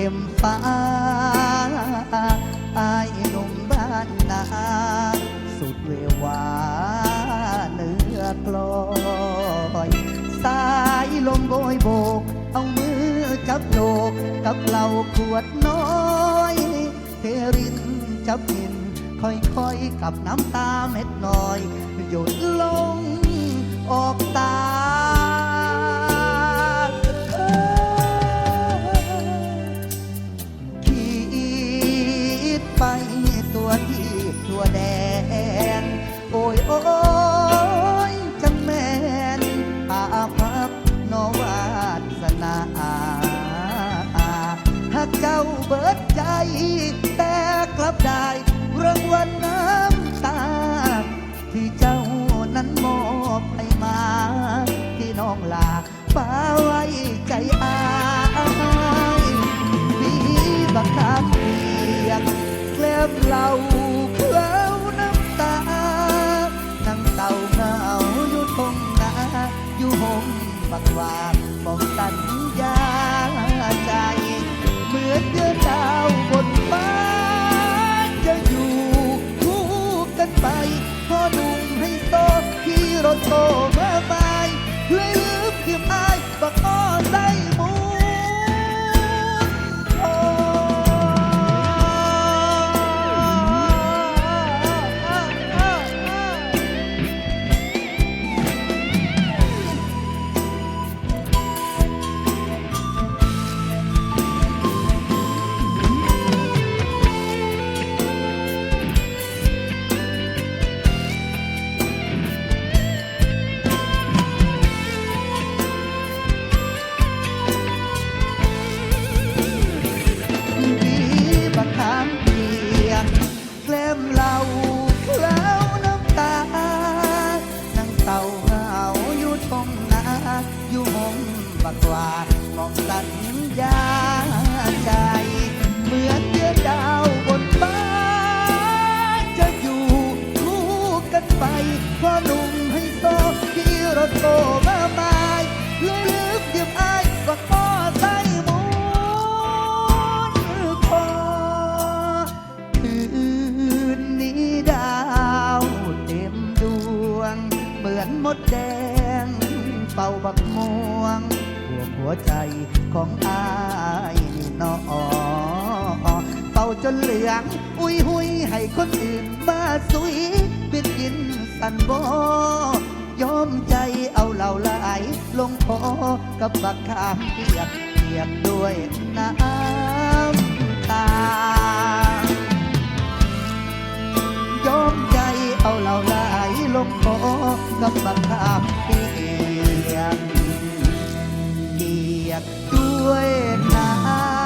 ต็มฟ้าอายหนุ่มบ้านนาสุดเววาเนื้อกลอยสายลมโบยโบก เอามือจับโยกกับเหล่าขวดน้อยเทรินจับหินค่อยๆกับน้ำตาเม็ดน้อยหยดลงออกตา ที่น้องลาป้าไว้ กันไปพ่อหนุ่มให้โตขี่รถโตมาไปเลยลืมเพีย องสัญญาใจเหมือนเดือนดาวบนฟ้า จะอยู่คู่กันไปพ่อหนุ่มให้โตที่รถโตมาม้เลยลืมเดียมอายว่าข้อใส่หมูคอคืนนี้ดาวเต็มดวง เหมือนมดแดงเป่าบักม่วง หัวใจของอายนี่นอเป่าจนเหลือง อุ้ยหุยให้คนอื่นมาสุยเป็นกินสันโบยอมใจเอาเหล่าไหลลงคอกับบักขามเปียกเปียกด้วยน้ำตายอมใจเอาเหล่าไหลลงคอกับบักขามเปียก ด้วยนะ